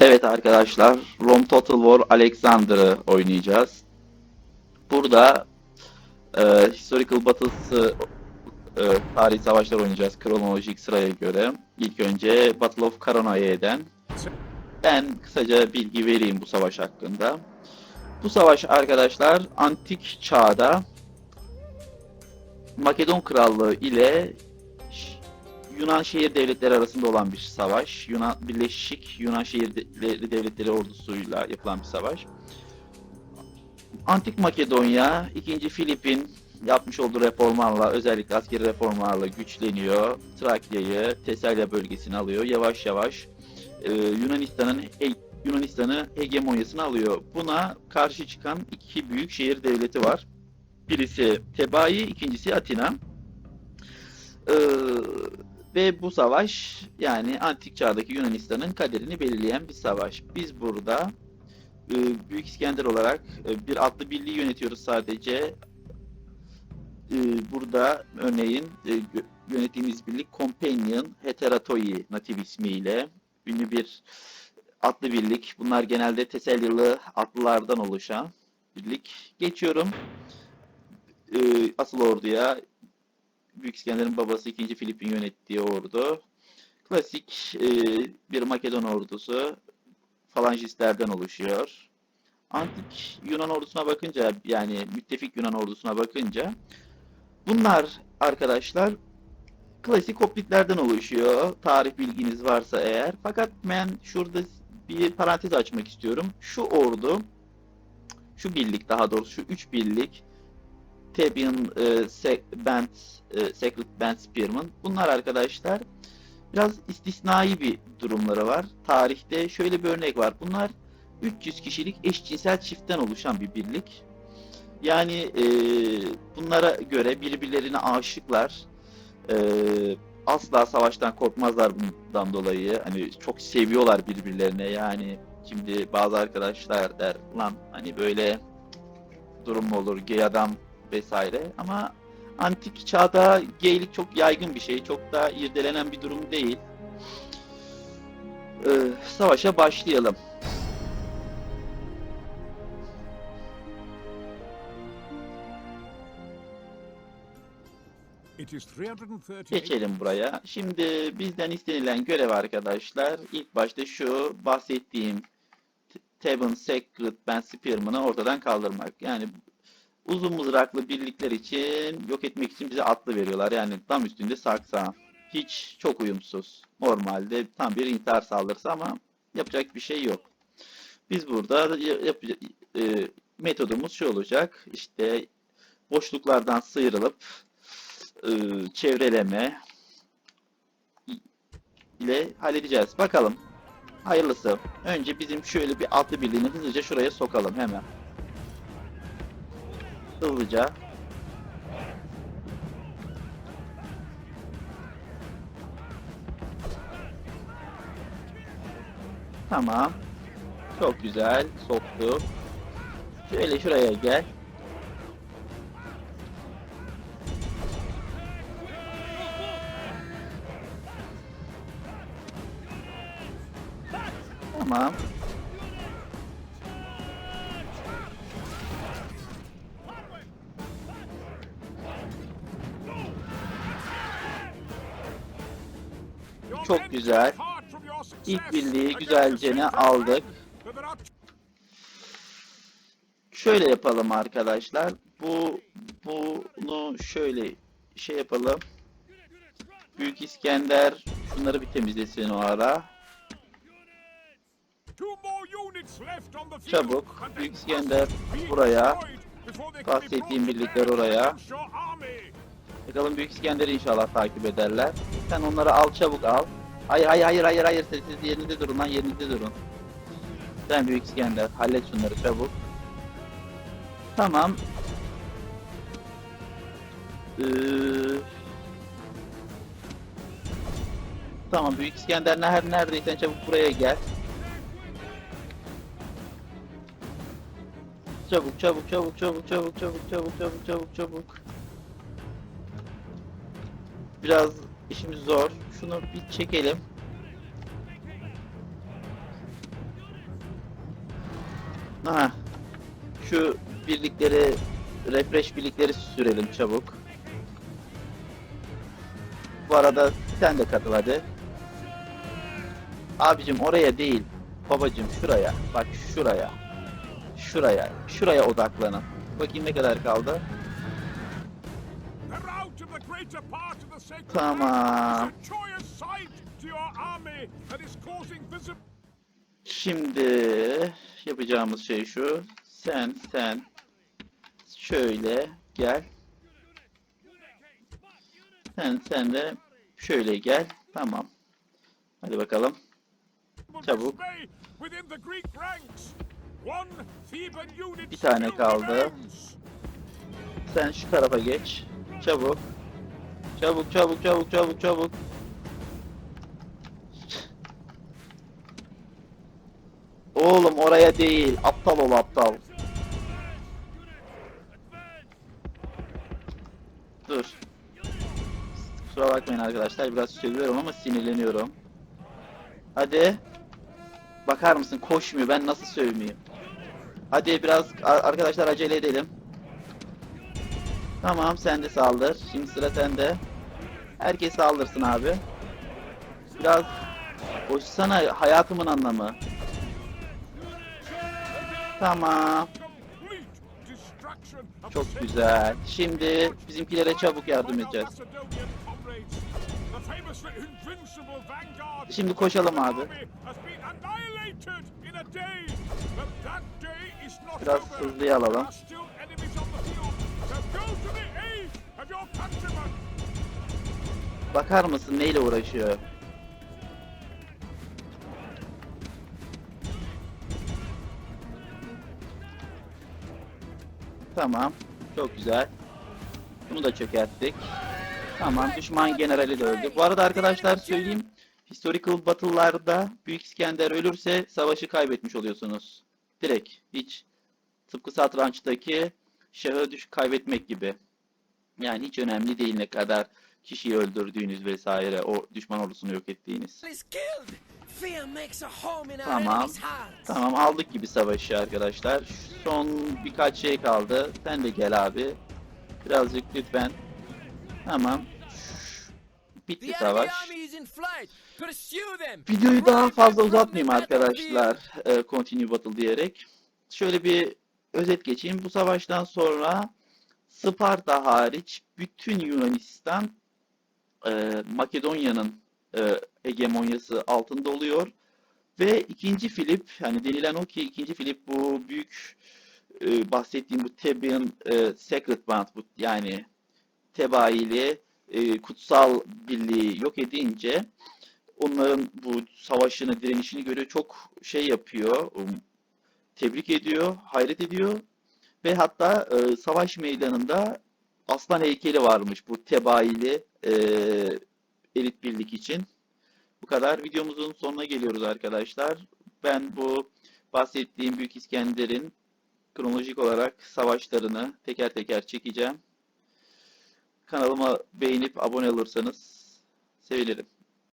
Evet arkadaşlar, Rome Total War Alexander'ı oynayacağız. Burada e, Historical Battles'ı e, tarihi savaşlar oynayacağız kronolojik sıraya göre. İlk önce Battle of Caronaye'den. Ben kısaca bilgi vereyim bu savaş hakkında. Bu savaş arkadaşlar antik çağda Makedon Krallığı ile Yunan şehir devletleri arasında olan bir savaş. Yunan Birleşik Yunan şehir de- devletleri ordusuyla yapılan bir savaş. Antik Makedonya 2. Filip'in yapmış olduğu reformlarla özellikle askeri reformlarla güçleniyor. Trakya'yı, Tesalya bölgesini alıyor. Yavaş yavaş e, Yunanistan'ın he- Yunanistan'ı hegemonyasını alıyor. Buna karşı çıkan iki büyük şehir devleti var. Birisi Tebai, ikincisi Atina. Ee, ve bu savaş yani antik çağdaki Yunanistan'ın kaderini belirleyen bir savaş. Biz burada e, Büyük İskender olarak e, bir atlı birliği yönetiyoruz sadece. E, burada örneğin e, yönettiğimiz birlik Companion Heteratoi natif ismiyle ünlü bir atlı birlik. Bunlar genelde Teselyalı atlılardan oluşan birlik. Geçiyorum e, asıl orduya. Büyük İskender'in babası 2. Filip'in yönettiği ordu. Klasik e, bir Makedon ordusu falangistlerden oluşuyor. Antik Yunan ordusuna bakınca yani müttefik Yunan ordusuna bakınca bunlar arkadaşlar klasik hoplitlerden oluşuyor. Tarih bilginiz varsa eğer. Fakat ben şurada bir parantez açmak istiyorum. Şu ordu, şu birlik daha doğrusu şu üç birlik Theban e, Se- Band, e, Sacred Band Spearman. Bunlar arkadaşlar biraz istisnai bir durumları var. Tarihte şöyle bir örnek var. Bunlar 300 kişilik eşcinsel çiftten oluşan bir birlik. Yani e, bunlara göre birbirlerine aşıklar. E, asla savaştan korkmazlar bundan dolayı. Hani çok seviyorlar birbirlerine. Yani şimdi bazı arkadaşlar der lan hani böyle durum olur gay adam vesaire ama antik çağda geylik çok yaygın bir şey. Çok da irdelenen bir durum değil. Ee, savaşa başlayalım. It is 338. Geçelim buraya. Şimdi bizden istenilen görev arkadaşlar ilk başta şu bahsettiğim T- Theban Sacred Band Spearman'ı ortadan kaldırmak. Yani uzun mızraklı birlikler için yok etmek için bize atlı veriyorlar. Yani tam üstünde saksa. Hiç çok uyumsuz. Normalde tam bir intihar saldırısı ama yapacak bir şey yok. Biz burada ya- yap- e, metodumuz şu olacak. İşte boşluklardan sıyrılıp e, çevreleme ile halledeceğiz. Bakalım. Hayırlısı. Önce bizim şöyle bir atlı birliğini hızlıca şuraya sokalım hemen. Hızlıca. Tamam. Çok güzel. Soktu. Şöyle şuraya gel. Tamam. Çok güzel. İlk birliği güzelce ne aldık. Şöyle yapalım arkadaşlar. Bu bunu şöyle şey yapalım. Büyük İskender şunları bir temizlesin o ara. Çabuk. Büyük İskender buraya. Bahsettiğim birlikler oraya. Bakalım Büyük İskender inşallah takip ederler. Sen onları al çabuk al. Hayır hayır hayır hayır hayır siz siz yerinizde durun lan yerinizde durun. Sen Büyük İskender hallet şunları çabuk. Tamam. Ee, tamam Büyük İskender her neredeysen çabuk buraya gel. Çabuk çabuk çabuk çabuk çabuk çabuk çabuk çabuk çabuk çabuk. Biraz işimiz zor. Şunu bir çekelim. Ha. Şu birlikleri refresh birlikleri sürelim çabuk. Bu arada sen de katıl hadi. Abicim oraya değil. Babacım şuraya. Bak şuraya. Şuraya. Şuraya odaklanın. Bakayım ne kadar kaldı. Visible Şimdi yapacağımız şey şu. Sen sen şöyle gel. Sen sen de şöyle gel. Tamam. Hadi bakalım. Çabuk. Bir tane kaldı. Sen şu tarafa geç. Çabuk. Çabuk çabuk çabuk çabuk çabuk. Oğlum oraya değil. Aptal ol aptal. Dur. Kusura bakmayın arkadaşlar. Biraz sövüyorum ama sinirleniyorum. Hadi. Bakar mısın? Koşmuyor. Ben nasıl sövmeyeyim? Hadi biraz ar- arkadaşlar acele edelim. Tamam sen de saldır. Şimdi sıra sende. Herkes saldırsın abi. Biraz koşsana hayatımın anlamı. Tamam. Çok güzel. Şimdi bizimkilere çabuk yardım edeceğiz. Şimdi koşalım abi. army has been Bakar mısın neyle uğraşıyor? Tamam. Çok güzel. Bunu da çökerttik. Tamam. Düşman generali de öldü. Bu arada arkadaşlar söyleyeyim. Historical battle'larda Büyük İskender ölürse savaşı kaybetmiş oluyorsunuz. Direkt. Hiç tıpkı satrançtaki şahı düş kaybetmek gibi. Yani hiç önemli değil ne kadar kişiyi öldürdüğünüz vesaire o düşman ordusunu yok ettiğiniz. Tamam. Tamam aldık gibi savaşı arkadaşlar. Son birkaç şey kaldı. Sen de gel abi. Birazcık lütfen. Tamam. Bitti savaş. Videoyu daha fazla uzatmayayım arkadaşlar. e, Continue Battle diyerek. Şöyle bir özet geçeyim. Bu savaştan sonra Sparta hariç bütün Yunanistan e, Makedonya'nın e, hegemonyası altında oluyor. Ve ikinci Filip, hani denilen o ki ikinci Filip bu büyük e, bahsettiğim bu Theban e, Sacred Band yani tebaili e, kutsal birliği yok edince onların bu savaşını, direnişini görüyor. Çok şey yapıyor. um, Tebrik ediyor, hayret ediyor. Ve hatta e, savaş meydanında aslan heykeli varmış bu tebaili e, elit birlik için. Bu kadar. Videomuzun sonuna geliyoruz arkadaşlar. Ben bu bahsettiğim Büyük İskender'in kronolojik olarak savaşlarını teker teker çekeceğim. Kanalıma beğenip abone olursanız sevinirim.